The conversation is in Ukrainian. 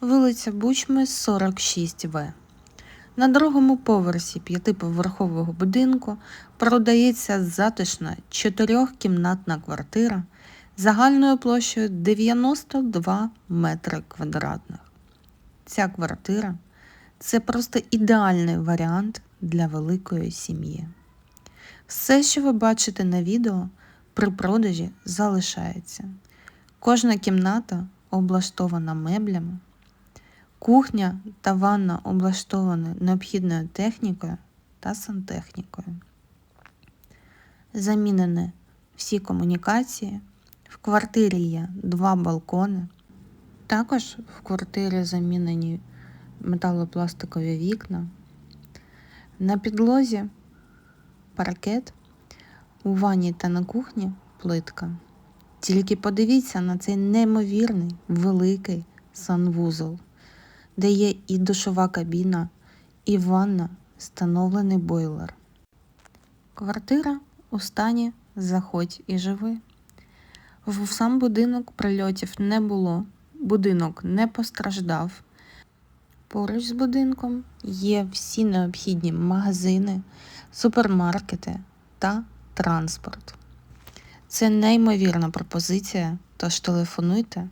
Вулиця Бучми, 46В. На другому поверсі п'ятиповерхового будинку продається затишна чотирьохкімнатна квартира загальною площею 92 метри квадратних. Ця квартира це просто ідеальний варіант для великої сім'ї. Все, що ви бачите на відео, при продажі залишається. Кожна кімната облаштована меблями. Кухня та ванна облаштовані необхідною технікою та сантехнікою. Замінені всі комунікації. В квартирі є два балкони. Також в квартирі замінені металопластикові вікна. На підлозі паркет, у ванні та на кухні плитка. Тільки подивіться на цей неймовірний великий санвузол, де є і душова кабіна, і ванна, встановлений бойлер. Квартира у стані заходь і живи. В сам будинок прильотів не було, будинок не постраждав. Поруч з будинком є всі необхідні магазини, супермаркети та транспорт. Це неймовірна пропозиція, тож телефонуйте